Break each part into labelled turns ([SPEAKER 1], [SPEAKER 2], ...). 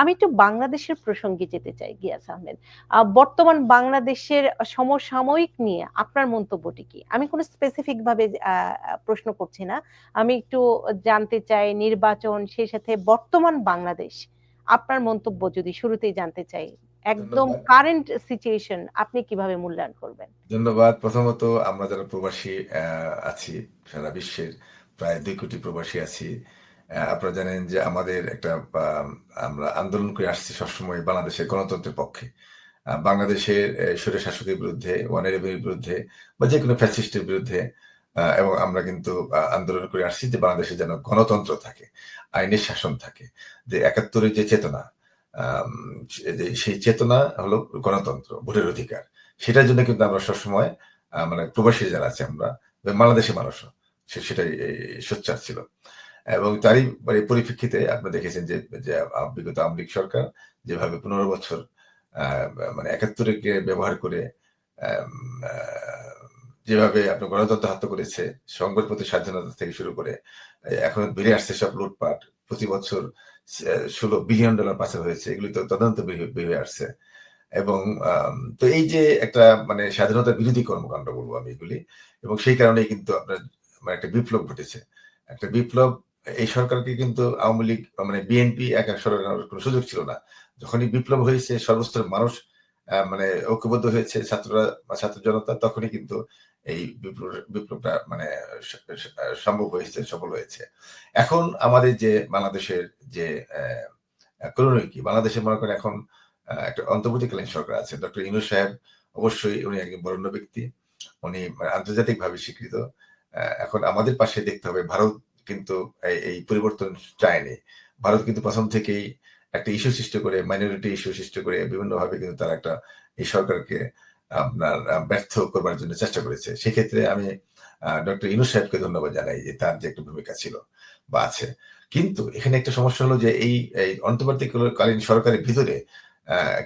[SPEAKER 1] আমি একটু বাংলাদেশের প্রসঙ্গে যেতে চাই গিয়াস আহমেদ। বর্তমান বাংলাদেশের সমসাময়িক নিয়ে আপনার মন্তব্যটি কি? আমি কোনো স্পেসিফিক ভাবে প্রশ্ন করছি না। আমি একটু জানতে চাই নির্বাচন সেই সাথে বর্তমান বাংলাদেশ আপনার মন্তব্য যদি শুরুতেই জানতে চাই একদম কারেন্ট সিচুয়েশন আপনি কীভাবে মূল্যায়ন করবেন?
[SPEAKER 2] ধন্যবাদ। প্রথমত আমরা যারা প্রবাসী আছি সারা বিশ্বের প্রায় দুই কোটি প্রবাসী আছি আপনারা জানেন যে আমাদের একটা আমরা আন্দোলন করে আসছি সবসময় বাংলাদেশের গণতন্ত্রের পক্ষে। বাংলাদেশের সুরে শাসকের বিরুদ্ধে ওয়ানের বিরুদ্ধে বা যে কোনো ফ্যাসিস্টের বিরুদ্ধে এবং আমরা কিন্তু আন্দোলন করে আসছি যে বাংলাদেশে যেন গণতন্ত্র থাকে, আইনের শাসন থাকে। যে একাত্তরের যে চেতনা সেই চেতনা হলো গণতন্ত্র, ভোটের অধিকার। সেটার জন্য কিন্তু আমরা সবসময় মানে প্রবাসী যারা আছে আমরা বাংলাদেশের মানুষও সেটাই সোচ্চার ছিল। এবং তারই মানে পরিপ্রেক্ষিতে আপনি দেখেছেন যে বিগত আওয়ামী লীগ সরকার যেভাবে পনেরো বছর মানে একাত্তরকে ব্যবহার করে যেভাবে আপনার গণতন্ত্র হত্যা করেছে, সংবাদপত্র স্বাধীনতা থেকে শুরু করে, এখন বেড়ে আসছে সব লুটপাট, প্রতি বছর ষোলো বিলিয়ন ডলার পাচার হয়েছে, এগুলি তো তদন্ত বেরিয়ে আসছে। এবং তো এই যে একটা মানে স্বাধীনতা বিরোধী কর্মকাণ্ড বলব আমি এগুলি, এবং সেই কারণেই কিন্তু আপনার মানে একটা বিপ্লব ঘটেছে। একটা বিপ্লব এই সরকারকে কিন্তু আওয়ামী লীগ মানে বিএনপি এক সরকার কোনো সুযোগ ছিল না। যখনই বিপ্লব হয়েছে, সর্বস্তরের মানুষ মানে ঐক্যবদ্ধ হয়েছে, ছাত্ররা ছাত্র জনতা, তখনই কিন্তু এই বিপ্লব, বিপ্লবটা মানে সম্ভব হয়েছে, সফল হয়েছে। এখন আমাদের যে বাংলাদেশের যে করণীয় বাংলাদেশে মনে করেন এখন একটা অন্তর্বর্তীকালীন সরকার আছে। ডক্টর ইনু সাহেব অবশ্যই উনি একজন বরণ্য ব্যক্তি। উনি আন্তর্জাতিকভাবে স্বীকৃত। এখন আমাদের পাশে দেখতে হবে ভারত কিন্তু এই পরিবর্তন চায়নি। ভারত কিন্তু প্রথম থেকেই একটা ইস্যু সৃষ্টি করে মাইনরিটি ইস্যু সৃষ্টি করে, বিভিন্নভাবে কিন্তু তারা একটা এই সরকারকে আপনার ব্যর্থ করবার জন্য চেষ্টা করেছে। সেক্ষেত্রে আমি ডক্টর ইনু সাহেবকে ধন্যবাদ জানাই যে তার যে একটা ভূমিকা ছিল বা আছে। কিন্তু এখানে একটা সমস্যা হলো যে এই অন্তর্বর্তীকালীন সরকারের ভিতরে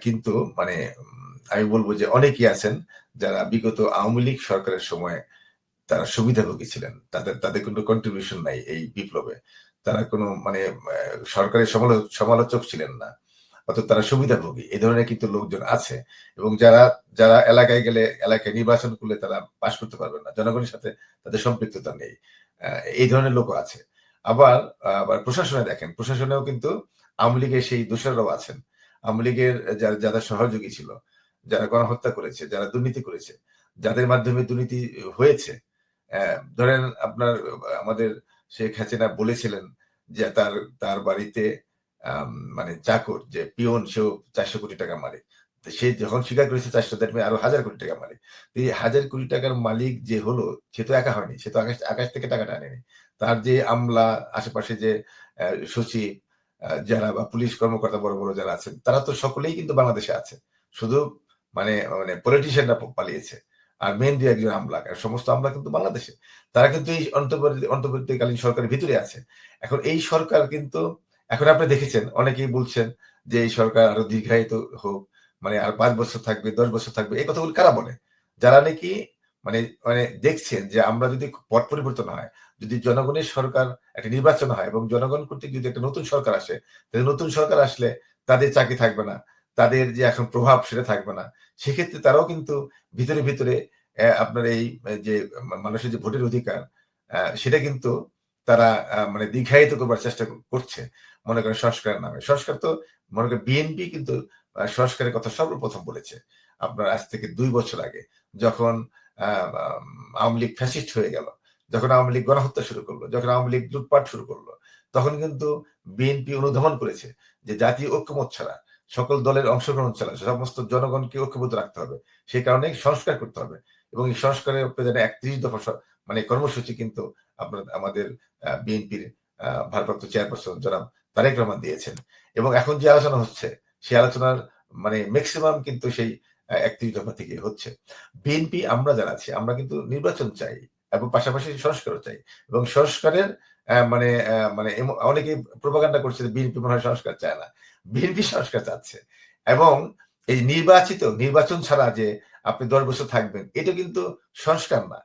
[SPEAKER 2] কিন্তু মানে আমি বলব যে অনেকেই আছেন যারা বিগত আওয়ামী লীগ সরকারের সময় তারা সুবিধাভোগী ছিলেন। তাদের তাদের কোনো কন্ট্রিবিউশন নাই এই বিপ্লবে। তারা কোনো মানে সরকারের সমালোচক ছিলেন না। অর্থাৎ তারা সুবিধাভোগী এই ধরনের কিন্তু লোকজন আছে এবং যারা যারা এলাকায় গেলে, এলাকায় নির্বাচন করলে তারা পাশ করতে পারবেন না। জনগণের সাথে তাদের সম্পৃক্ততা নেই। এই ধরনের লোকও আছে। আবার আবার প্রশাসনে দেখেন, প্রশাসনেও কিন্তু আওয়ামী লীগের সেই দোষরাও আছেন। আওয়ামী লীগের যারা যারা সহযোগী ছিল, যারা গণহত্যা করেছে, যারা দুর্নীতি করেছে, যাদের মাধ্যমে দুর্নীতি হয়েছে ধরেন আপনার, আমাদের শেখ হাসিনা বলেছিলেন যে তার তার বাড়িতে মানে চাকর, যে পিওন, সেও চারশো কোটি টাকা মালিক সে যখন স্বীকার করেছে চারশো দ্যাট আরও হাজার কোটি টাকা মালিক এই হাজার কোটি টাকার মালিক যে হলো, সে তো একা হয়নি, সে তো আকাশ আকাশ থেকে টাকাটা আনেনি। তার যে আমলা, আশেপাশে যে সচিব যারা বা পুলিশ কর্মকর্তা বড় বড় যারা আছেন, তারা তো সকলেই কিন্তু বাংলাদেশে আছে। শুধু মানে মানে পলিটিশিয়ানরা পালিয়েছে। আর যে একজন আমলা। সমস্ত আমলা কিন্তু বাংলাদেশে। তারা কিন্তু এই অন্তর্বর্তীকালীন সরকারের ভিতরে আছে। এখন এই সরকার কিন্তু এখন আপনি দেখেছেন, অনেকেই বলছেন যে এই সরকার আরও দীর্ঘায়িত হোক মানে আর পাঁচ বছর থাকবে, দশ বছর থাকবে। এই কথাগুলো কারা বলে? যারা নাকি মানে মানে দেখছেন যে আমরা যদি পট পরিবর্তন হয়, যদি জনগণের সরকার একটা নির্বাচন হয় এবং জনগণ কর্তৃক যদি একটা নতুন সরকার আসে, তাহলে নতুন সরকার আসলে তাদের চাকরি থাকবে না। তাদের যে এখন প্রভাব সেটা থাকবে না। সেক্ষেত্রে তারাও কিন্তু ভিতরে ভিতরে আপনার এই যে মানুষের যে ভোটের অধিকার সেটা কিন্তু তারা মানে দীর্ঘায়িত করবার চেষ্টা করছে মনে করেন সংস্কারের নামে। সংস্কার তো মনে করেন বিএনপি কিন্তু সংস্কারের কথা সর্বপ্রথম বলেছে আপনার আজ থেকে দুই বছর আগে, যখন আওয়ামী লীগ ফ্যাসিস্ট হয়ে গেল, যখন আওয়ামী লীগ গণহত্যা শুরু করল, যখন আওয়ামী লীগ লুটপাট শুরু করল, তখন কিন্তু বিএনপি অনুধাবন করেছে যে জাতীয় ঐক্যমত ছাড়া সকল দলের অংশগ্রহণ ছাড়া সমস্ত জনগণকে ঐক্যবদ্ধ রাখতে হবে। সেই কারণে সংস্কার করতে হবে। এবং এই সংস্কারের প্রয়োজনে একত্রিশ দফা মানে কর্মসূচি কিন্তু আপনার, আমাদের বিএনপির ভারপ্রাপ্ত চেয়ারপারসন জনাব তারেক রহমান দিয়েছেন। এবং এখন যে আলোচনা হচ্ছে, সেই আলোচনার মানে ম্যাক্সিমাম কিন্তু সেই একত্রিশ দফা থেকে হচ্ছে। বিএনপি আমরা আছি, আমরা কিন্তু নির্বাচন চাই এবং পাশাপাশি সংস্কারও চাই। এবং সংস্কারের মানে মানে অনেকে প্রভাকাণ্ডা করছে বিএনপি মনে হয় সংস্কার চায় না। বিএনপি সংস্কার চাচ্ছে। এবং এই নির্বাচিত, নির্বাচন ছাড়া যে আপনি দশ বছর থাকবেন, এটা কিন্তু সংস্কার না।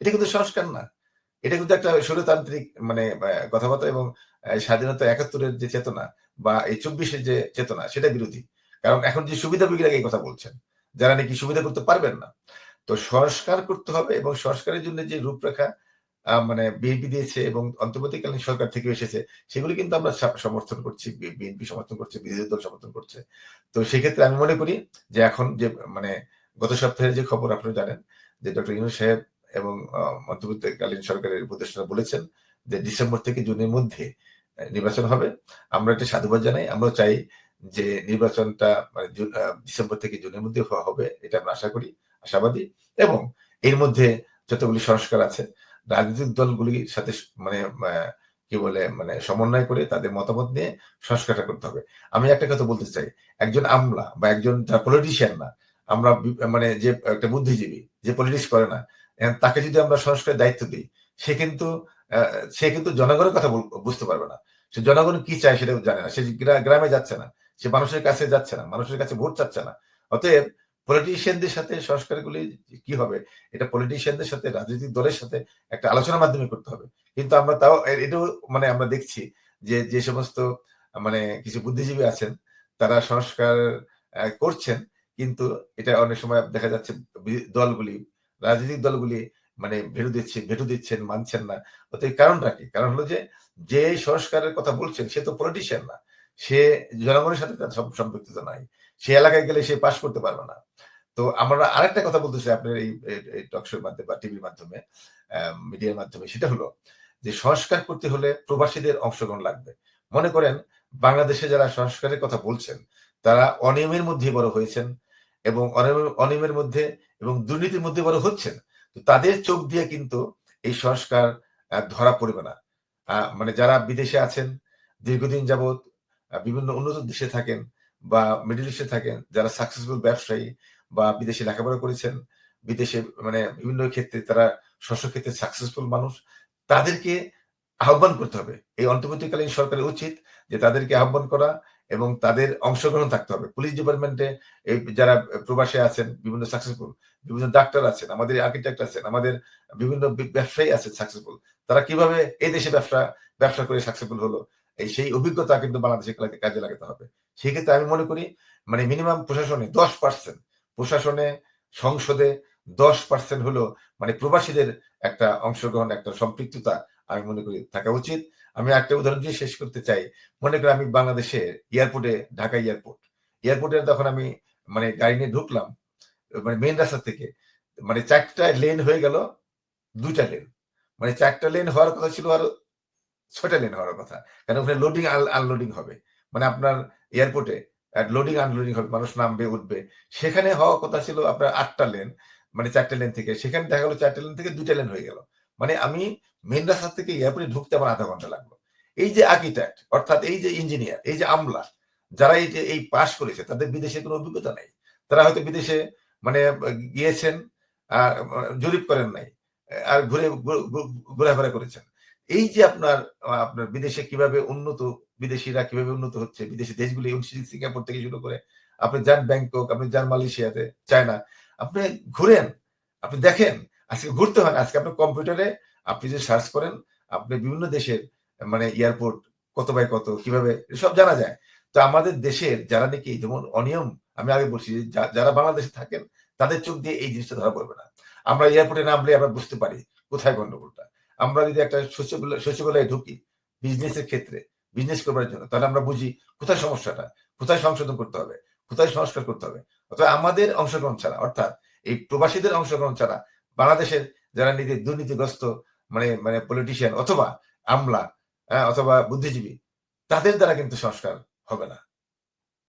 [SPEAKER 2] এটা কিন্তু সংস্কার না। এটা কিন্তু একটা স্বৈরতান্ত্রিক মানে কথাবার্তা এবং স্বাধীনতা একাত্তরের যে চেতনা বা এই চব্বিশের যে চেতনা, সেটা বিরোধী। কারণ এখন যে সুবিধাভোগীরা এই কথা বলছেন, যারা নাকি সুবিধা করতে পারবেন না। তো সংস্কার করতে হবে এবং সংস্কারের জন্য যে রূপরেখা মানে বিএনপি দিয়েছে এবং অন্তর্বর্তীকালীন সরকার থেকে এসেছে, সেগুলি কিন্তু আমরা সমর্থন করছি বিএনপি সমর্থন করছে, বিরোধী দল সমর্থন করছে। তো সেক্ষেত্রে আমি মনে করি যে এখন যে মানে গত সপ্তাহের যে খবর আপনারা জানেন, যে ডক্টর ইউনুস সাহেব এবং অন্তর্বর্তীকালীন সরকারের উপদেষ্টা বলেছেন যে ডিসেম্বর থেকে জুনের মধ্যে নির্বাচন হবে। আমরা এটা সাধুবাদ জানাই আমরা চাই যে নির্বাচনটা মানে ডিসেম্বর থেকে জুনের মধ্যে হবে, এটা আমরা আশা করি, আশাবাদী। এবং এর মধ্যে যতগুলি সংস্কার আছে রাজনৈতিক দলগুলির সাথে মানে কি বলে মানে সমন্বয় করে তাদের মতামত নিয়ে সংস্কারটা করতে হবে। আমি একটা কথা বলতে চাই। একজন আমলা বা একজন পলিটিশিয়ান না, আমরা মানে যে একটা বুদ্ধিজীবী, যে পলিটিক্স করে না তাকে যদি আমরা সংস্কারের দায়িত্ব দিই, সে কিন্তু সে কিন্তু জনগণের কথা বুঝতে পারবে না। সে জনগণ কি চায় সেটা জানে না। সে গ্রা- গ্রামে যাচ্ছে না, সে মানুষের কাছে যাচ্ছে না, মানুষের কাছে ভোট চাচ্ছে না। অতএব পলিটিশিয়ানদের সাথে সংস্কারগুলি কি হবে? এটা পলিটিশিয়ানদের সাথে, রাজনৈতিক দলের সাথে একটা আলোচনার মাধ্যমে করতে হবে। কিন্তু আমরা তাও এটাও মানে আমরা দেখছি যে যে সমস্ত মানে কিছু বুদ্ধিজীবী আছেন, তারা সংস্কার করছেন, কিন্তু এটা অনেক সময় দেখা যাচ্ছে দলগুলি, রাজনৈতিক দলগুলি মানে ভেটু দিচ্ছে, ভেটু দিচ্ছেন, মানছেন না। অতএব কারণটা কি? কারণ হলো যে যে সংস্কারের কথা বলছেন, সে তো পলিটিশিয়ান না। সে জনগণের সাথে তার সম- সম্পৃক্ততা নাই। সে এলাকায় গেলে সে পাশ করতে পারবে না। তো আমরা আরেকটা কথা বলতে চাই আপনার এই টকশোর মাধ্যমে বা টিভির মাধ্যমে মিডিয়ার মাধ্যমে, সেটা হলো যে সংস্কার করতে হলে প্রবাসীদের অংশগ্রহণ লাগবে। মনে করেন বাংলাদেশে যারা সংস্কারের কথা বলছেন, তারা অনিয়মের মধ্যে বড় হয়েছেন এবং অনিয়মের- মধ্যে এবং দুর্নীতির মধ্যে বড় হচ্ছেন। তো তাদের চোখ দিয়ে কিন্তু এই সংস্কার ধরা পড়বে না। মানে যারা বিদেশে আছেন, দীর্ঘদিন যাবৎ বিভিন্ন উন্নত দেশে থাকেন বা মিডল ইস্টে থাকেন, যারা সাকসেসফুল ব্যবসায়ী বা বিদেশে লেখাপড়া করেছেন, বিদেশে মানে বিভিন্ন ক্ষেত্রে তারা শস্য ক্ষেত্রে সাকসেসফুল মানুষ, তাদেরকে আহ্বান করতে হবে। এই অন্তর্বর্তীকালীন সরকারের উচিত যে তাদেরকে আহ্বান করা এবং তাদের অংশগ্রহণ থাকতে হবে। পুলিশ ডিপার্টমেন্টে এই যারা প্রবাসে আছেন, বিভিন্ন সাকসেসফুল বিভিন্ন ডাক্তার আছেন, আমাদের আর্কিটেক্ট আছেন, আমাদের বিভিন্ন ব্যবসায়ী আছেন সাকসেসফুল তারা কীভাবে এই দেশে ব্যবসা ব্যবসা করে সাকসেসফুল হলো, এই সেই অভিজ্ঞতা কিন্তু বাংলাদেশে কাজে- কাজে লাগাতে হবে। সেক্ষেত্রে আমি মনে করি মানে মিনিমাম প্রশাসনে দশ পার্সেন্ট প্রশাসনে, সংসদে দশ পার্সেন্ট হলো মানে প্রবাসীদের একটা অংশগ্রহণ, একটা সম্পৃক্ততা আমি মনে করি থাকা উচিত। আমি একটা উদাহরণ দিয়ে শেষ করতে চাই। মনে করি আমি বাংলাদেশে এয়ারপোর্টে, ঢাকা এয়ারপোর্ট। এয়ারপোর্টে তখন আমি মানে গাড়ি নিয়ে ঢুকলাম মানে মেন রাস্তা থেকে মানে চারটা লেন হয়ে গেল দুটা লেন মানে চারটা লেন হওয়ার কথা ছিল আরও ছয়টা লেন হওয়ার কথা। কারণ ওখানে লোডিং আনলোডিং হবে। মানে আপনার এয়ারপোর্টে লোডিং আনলোডিং হবে, মানুষ নামবে, উঠবে। সেখানে হওয়ার কথা ছিল আপনার আটটা লেন মানে চারটে লেন থেকে। সেখানে দেখা গেলো চারটে লেন থেকে দুইটা লেন হয়ে গেল। মানে আমি মেন রাস্তা থেকে এয়ারপোর্টে ঢুকতে আমার আধা ঘণ্টা লাগল। এই যে আর্কিটেক্ট অর্থাৎ এই যে ইঞ্জিনিয়ার এই যে আমলা, যারা এই যে, এই পাশ করেছে, তাদের বিদেশে কোনো অভিজ্ঞতা নাই। তারা হয়তো বিদেশে মানে গিয়েছেন, আর জরিপ করেন নাই, আর ঘুরে, ঘোরাফেরা করেছেন। এই যে আপনার আপনার বিদেশে কীভাবে উন্নত, বিদেশিরা কীভাবে উন্নত হচ্ছে, বিদেশি দেশগুলি সিঙ্গাপুর থেকে শুরু করে, আপনি যান ব্যাংকক, আপনি যান মালয়েশিয়াতে, চায়না, আপনি ঘুরেন, আপনি দেখেন, আজকে ঘুরতে হয় আজকে আপনার কম্পিউটারে, আপনি যে সার্চ করেন, আপনি বিভিন্ন দেশের মানে এয়ারপোর্ট কত বাই কত, কীভাবে, সব জানা যায়। তো আমাদের দেশের যারা নাকি, যেমন অনিয়ম, আমি আগে বলছি যারা বাংলাদেশে থাকেন, তাদের চোখ দিয়ে এই জিনিসটা ধরা পড়বে না। আমরা এয়ারপোর্টে নামলে আমরা বুঝতে পারি কোথায় গন্ডগোলটা। আমরা যদি একটা সচিবালয় ঢুকি বিজনেসের ক্ষেত্রে বিজনেস করবার জন্য তাহলে আমরা বুঝি কোথায় সমস্যাটা কোথায় সংশোধন করতে হবে কোথায় সংস্কার করতে হবে। অথবা আমাদের অংশগ্রহণ ছাড়া অর্থাৎ এই প্রবাসীদের অংশগ্রহণ ছাড়া বাংলাদেশের যারা নিজের দুর্নীতিগ্রস্ত মানে মানে পলিটিশিয়ান অথবা আমলা আহ, অথবা বুদ্ধিজীবী তাদের দ্বারা কিন্তু সংস্কার হবে না।